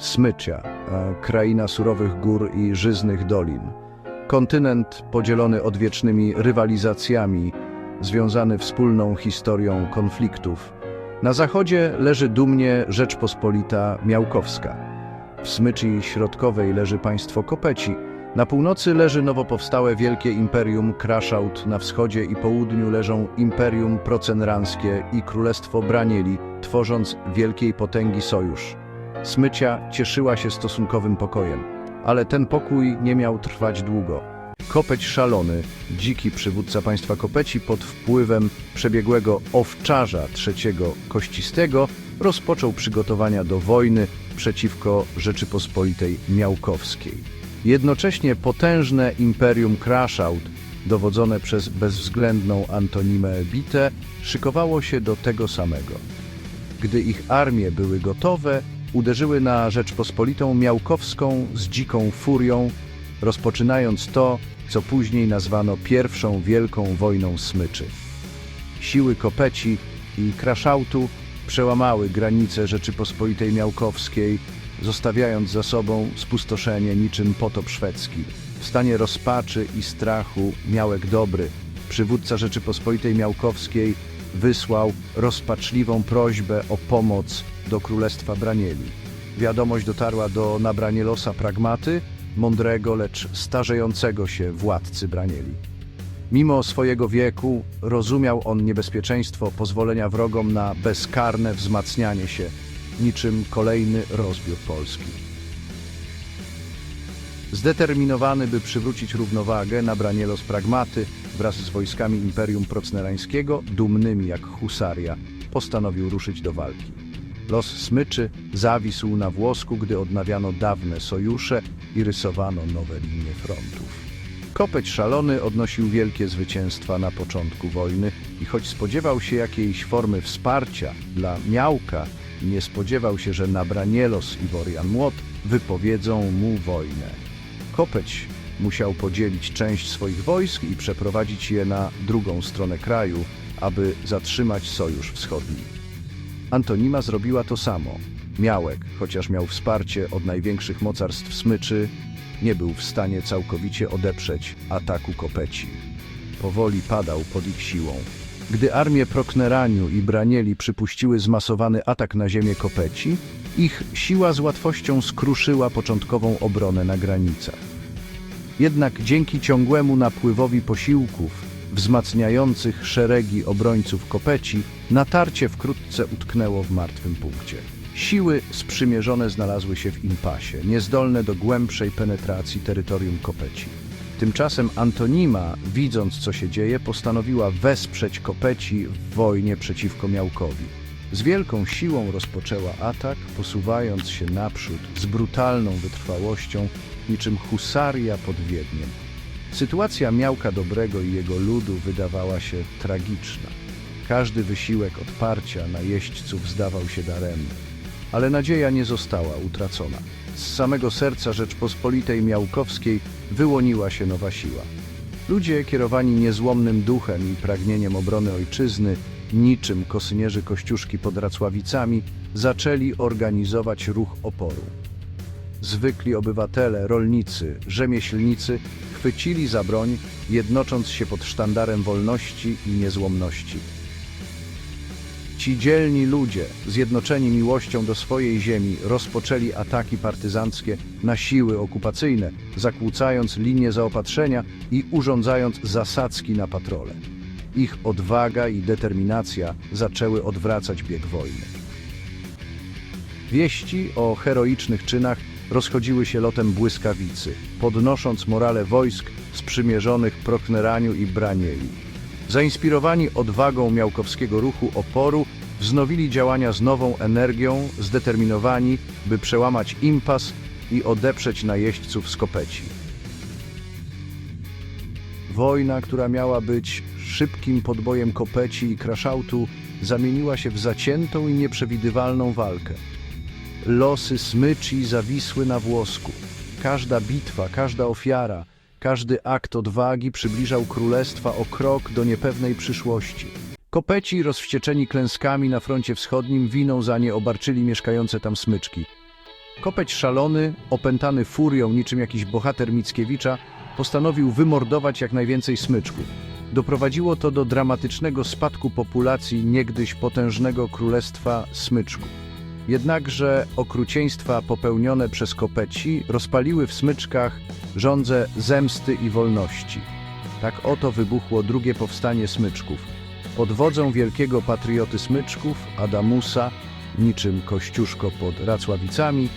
Smycia, kraina surowych gór i żyznych dolin. Kontynent podzielony odwiecznymi rywalizacjami, związany wspólną historią konfliktów. Na zachodzie leży dumnie Rzeczpospolita Miałkowska. W Smyczy Środkowej leży państwo Kopeci. Na północy leży nowo powstałe wielkie imperium Kraszaut, na wschodzie i południu leżą imperium procenranskie i królestwo Branieli, tworząc wielkiej potęgi sojusz. Smycia cieszyła się stosunkowym pokojem, ale ten pokój nie miał trwać długo. Kopeć szalony, dziki przywódca państwa Kopeci pod wpływem przebiegłego owczarza trzeciego Kościstego rozpoczął przygotowania do wojny przeciwko Rzeczypospolitej Miałkowskiej. Jednocześnie potężne imperium Kraszaut, dowodzone przez bezwzględną Antonimę Bitę, szykowało się do tego samego. Gdy ich armie były gotowe, uderzyły na Rzeczpospolitą Miałkowską z dziką furią, rozpoczynając to, co później nazwano pierwszą wielką wojną smyczy. Siły Kopeci i Kraszautu przełamały granice Rzeczypospolitej Miałkowskiej, zostawiając za sobą spustoszenie niczym potop szwedzki. W stanie rozpaczy i strachu Miałek Dobry, przywódca Rzeczypospolitej Miałkowskiej, wysłał rozpaczliwą prośbę o pomoc do Królestwa Branieli. Wiadomość dotarła do Nabranielosa Pragmaty, mądrego, lecz starzejącego się władcy Branieli. Mimo swojego wieku rozumiał on niebezpieczeństwo pozwolenia wrogom na bezkarne wzmacnianie się, niczym kolejny rozbiór Polski. Zdeterminowany, by przywrócić równowagę, Nabranielos Pragmaty wraz z wojskami Imperium Procnerańskiego, dumnymi jak husaria, postanowił ruszyć do walki. Los smyczy zawisł na włosku, gdy odnawiano dawne sojusze i rysowano nowe linie frontów. Kopeć szalony odnosił wielkie zwycięstwa na początku wojny i choć spodziewał się jakiejś formy wsparcia dla Miałka, nie spodziewał się, że Nabranielos i Worian Młot wypowiedzą mu wojnę. Kopeć musiał podzielić część swoich wojsk i przeprowadzić je na drugą stronę kraju, aby zatrzymać Sojusz Wschodni. Antonima zrobiła to samo. Miałek, chociaż miał wsparcie od największych mocarstw smyczy, nie był w stanie całkowicie odeprzeć ataku Kopeci. Powoli padał pod ich siłą. Gdy armie Prokneraniu i Branieli przypuściły zmasowany atak na ziemię Kopeci, ich siła z łatwością skruszyła początkową obronę na granicach. Jednak dzięki ciągłemu napływowi posiłków wzmacniających szeregi obrońców Kopeci, natarcie wkrótce utknęło w martwym punkcie. Siły sprzymierzone znalazły się w impasie, niezdolne do głębszej penetracji terytorium Kopeci. Tymczasem Antonima, widząc co się dzieje, postanowiła wesprzeć Kopeci w wojnie przeciwko Miałkowi. Z wielką siłą rozpoczęła atak, posuwając się naprzód z brutalną wytrwałością, niczym husaria pod Wiedniem. Sytuacja Miałka Dobrego i jego ludu wydawała się tragiczna. Każdy wysiłek odparcia na jeźdźców zdawał się daremny. Ale nadzieja nie została utracona. Z samego serca Rzeczpospolitej Miałkowskiej wyłoniła się nowa siła. Ludzie kierowani niezłomnym duchem i pragnieniem obrony ojczyzny, niczym kosynierzy Kościuszki pod Racławicami, zaczęli organizować ruch oporu. Zwykli obywatele, rolnicy, rzemieślnicy chwycili za broń, jednocząc się pod sztandarem wolności i niezłomności. Ci dzielni ludzie, zjednoczeni miłością do swojej ziemi, rozpoczęli ataki partyzanckie na siły okupacyjne, zakłócając linie zaopatrzenia i urządzając zasadzki na patrole. Ich odwaga i determinacja zaczęły odwracać bieg wojny. Wieści o heroicznych czynach rozchodziły się lotem błyskawicy, podnosząc morale wojsk sprzymierzonych Prokneraniu i Branieli. Zainspirowani odwagą miałkowskiego ruchu oporu, wznowili działania z nową energią, zdeterminowani, by przełamać impas i odeprzeć najeźdźców z Kopeci. Wojna, która miała być szybkim podbojem Kopeci i Kraszautu, zamieniła się w zaciętą i nieprzewidywalną walkę. Losy smyczy zawisły na włosku. Każda bitwa, każda ofiara, każdy akt odwagi przybliżał królestwa o krok do niepewnej przyszłości. Kopeci, rozwścieczeni klęskami na froncie wschodnim, winą za nie obarczyli mieszkające tam smyczki. Kopeć szalony, opętany furią niczym jakiś bohater Mickiewicza, postanowił wymordować jak najwięcej smyczków. Doprowadziło to do dramatycznego spadku populacji niegdyś potężnego królestwa smyczków. Jednakże okrucieństwa popełnione przez kopeci rozpaliły w smyczkach żądze zemsty i wolności. Tak oto wybuchło drugie powstanie smyczków. Pod wodzą wielkiego patrioty smyczków, Adamusa, niczym Kościuszko pod Racławicami,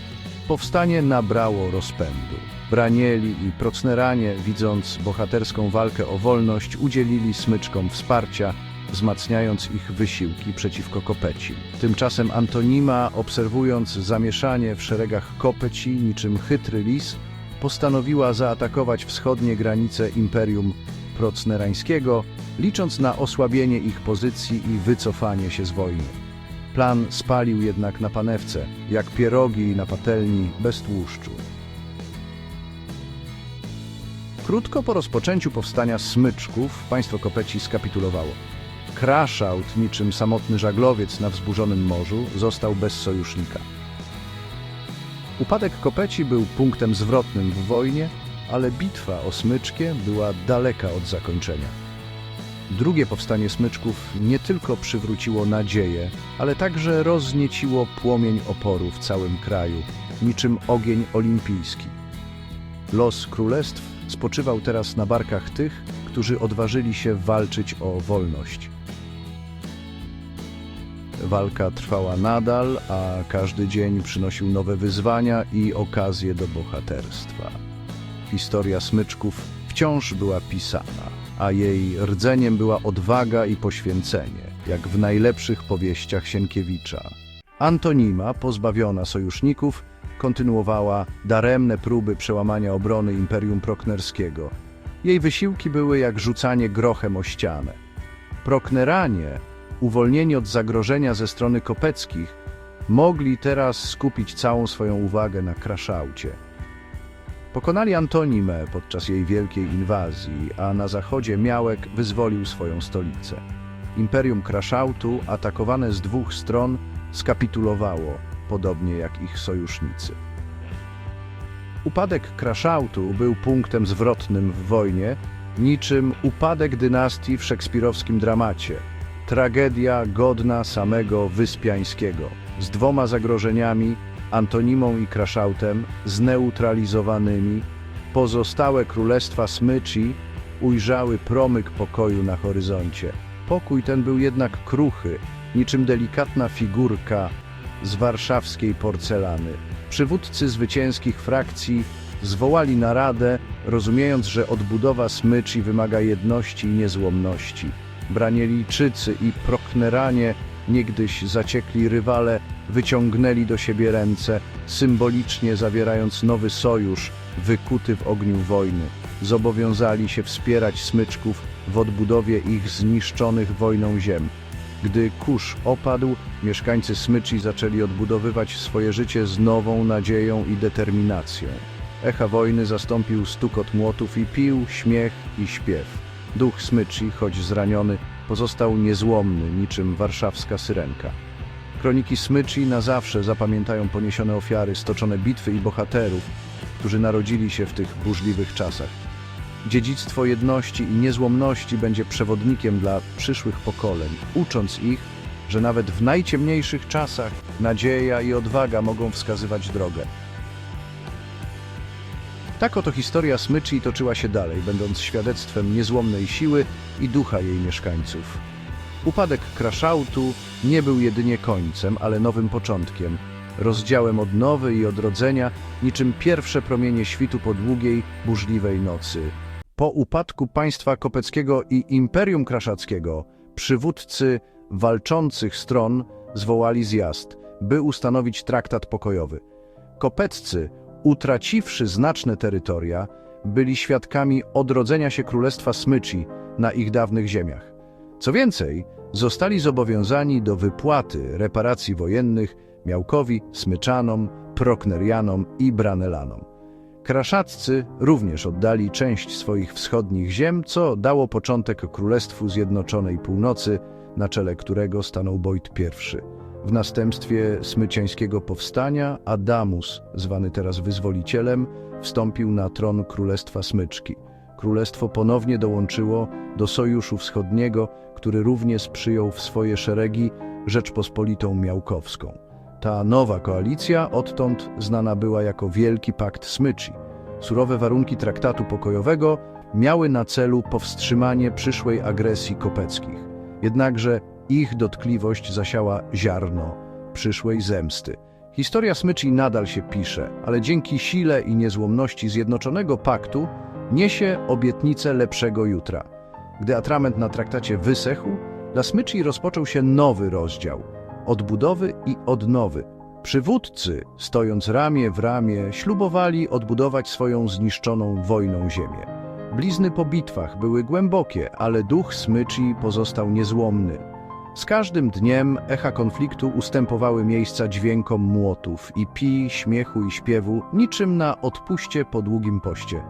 powstanie nabrało rozpędu. Branieli i Procneranie, widząc bohaterską walkę o wolność, udzielili smyczkom wsparcia, wzmacniając ich wysiłki przeciwko kopeci. Tymczasem Antonima, obserwując zamieszanie w szeregach kopeci niczym chytry lis, postanowiła zaatakować wschodnie granice Imperium Procnerańskiego, licząc na osłabienie ich pozycji i wycofanie się z wojny. Plan spalił jednak na panewce, jak pierogi na patelni bez tłuszczu. Krótko po rozpoczęciu powstania smyczków państwo Kopeci skapitulowało. Kraszaut, niczym samotny żaglowiec na wzburzonym morzu, został bez sojusznika. Upadek Kopeci był punktem zwrotnym w wojnie, ale bitwa o Smyczkie była daleka od zakończenia. Drugie powstanie Smyczków nie tylko przywróciło nadzieję, ale także roznieciło płomień oporu w całym kraju, niczym ogień olimpijski. Los królestw spoczywał teraz na barkach tych, którzy odważyli się walczyć o wolność. Walka trwała nadal, a każdy dzień przynosił nowe wyzwania i okazje do bohaterstwa. Historia smyczków wciąż była pisana, a jej rdzeniem była odwaga i poświęcenie, jak w najlepszych powieściach Sienkiewicza. Antonima, pozbawiona sojuszników, kontynuowała daremne próby przełamania obrony Imperium Proknerskiego. Jej wysiłki były jak rzucanie grochem o ścianę. Prokneranie, uwolnieni od zagrożenia ze strony kopeckich, mogli teraz skupić całą swoją uwagę na Kraszaucie. Pokonali Antonimę podczas jej wielkiej inwazji, a na zachodzie Miałek wyzwolił swoją stolicę. Imperium Kraszautu, atakowane z dwóch stron, skapitulowało, podobnie jak ich sojusznicy. Upadek Kraszautu był punktem zwrotnym w wojnie, niczym upadek dynastii w szekspirowskim dramacie. Tragedia godna samego Wyspiańskiego, z dwoma zagrożeniami, Antonimą i Kraszautem, zneutralizowanymi, pozostałe królestwa smyczy ujrzały promyk pokoju na horyzoncie. Pokój ten był jednak kruchy, niczym delikatna figurka z warszawskiej porcelany. Przywódcy zwycięskich frakcji zwołali naradę, rozumiejąc, że odbudowa smyczy wymaga jedności i niezłomności. Branielijczycy i Prokneranie, niegdyś zaciekli rywale, wyciągnęli do siebie ręce, symbolicznie zawierając nowy sojusz, wykuty w ogniu wojny. Zobowiązali się wspierać smyczków w odbudowie ich zniszczonych wojną ziem. Gdy kurz opadł, mieszkańcy Smyczy zaczęli odbudowywać swoje życie z nową nadzieją i determinacją. Echa wojny zastąpił stukot młotów i pił, śmiech i śpiew. Duch Smyczy, choć zraniony, pozostał niezłomny, niczym warszawska syrenka. Kroniki Smyczy na zawsze zapamiętają poniesione ofiary, stoczone bitwy i bohaterów, którzy narodzili się w tych burzliwych czasach. Dziedzictwo jedności i niezłomności będzie przewodnikiem dla przyszłych pokoleń, ucząc ich, że nawet w najciemniejszych czasach nadzieja i odwaga mogą wskazywać drogę. Tak oto historia Smyczy toczyła się dalej, będąc świadectwem niezłomnej siły i ducha jej mieszkańców. Upadek Kraszautu nie był jedynie końcem, ale nowym początkiem, rozdziałem odnowy i odrodzenia, niczym pierwsze promienie świtu po długiej, burzliwej nocy. Po upadku państwa kopeckiego i Imperium Kraszackiego przywódcy walczących stron zwołali zjazd, by ustanowić traktat pokojowy. Kopeccy, utraciwszy znaczne terytoria, byli świadkami odrodzenia się Królestwa Smyczy na ich dawnych ziemiach. Co więcej, zostali zobowiązani do wypłaty reparacji wojennych Miałkowi, Smyczanom, Proknerianom i Branelanom. Kraszaccy również oddali część swoich wschodnich ziem, co dało początek Królestwu Zjednoczonej Północy, na czele którego stanął Wojt I. W następstwie smyciańskiego powstania Adamus, zwany teraz wyzwolicielem, wstąpił na tron Królestwa Smyczki. Królestwo ponownie dołączyło do Sojuszu Wschodniego, który również przyjął w swoje szeregi Rzeczpospolitą Miałkowską. Ta nowa koalicja odtąd znana była jako Wielki Pakt Smyczy. Surowe warunki traktatu pokojowego miały na celu powstrzymanie przyszłej agresji kopeckich. Jednakże ich dotkliwość zasiała ziarno przyszłej zemsty. Historia smyczy nadal się pisze, ale dzięki sile i niezłomności Zjednoczonego Paktu niesie obietnicę lepszego jutra. Gdy atrament na traktacie wysechł, dla smyczy rozpoczął się nowy rozdział odbudowy i odnowy. Przywódcy, stojąc ramię w ramię, ślubowali odbudować swoją zniszczoną wojną ziemię. Blizny po bitwach były głębokie, ale duch smyczy pozostał niezłomny. Z każdym dniem echa konfliktu ustępowały miejsca dźwiękom młotów i pi, śmiechu i śpiewu, niczym na odpuście po długim poście.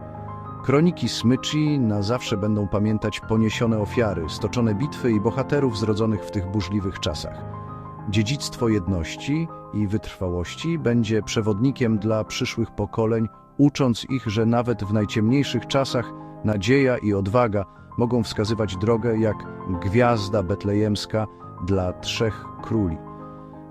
Kroniki smyczy na zawsze będą pamiętać poniesione ofiary, stoczone bitwy i bohaterów zrodzonych w tych burzliwych czasach. Dziedzictwo jedności i wytrwałości będzie przewodnikiem dla przyszłych pokoleń, ucząc ich, że nawet w najciemniejszych czasach nadzieja i odwaga mogą wskazywać drogę jak gwiazda betlejemska dla trzech króli.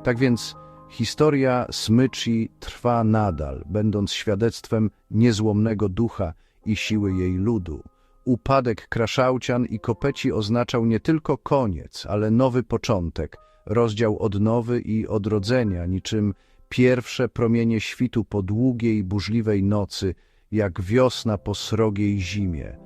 Tak więc historia smyczy trwa nadal, będąc świadectwem niezłomnego ducha i siły jej ludu. Upadek Kraszałcian i Kopeci oznaczał nie tylko koniec, ale nowy początek, rozdział odnowy i odrodzenia, niczym pierwsze promienie świtu po długiej, burzliwej nocy, jak wiosna po srogiej zimie.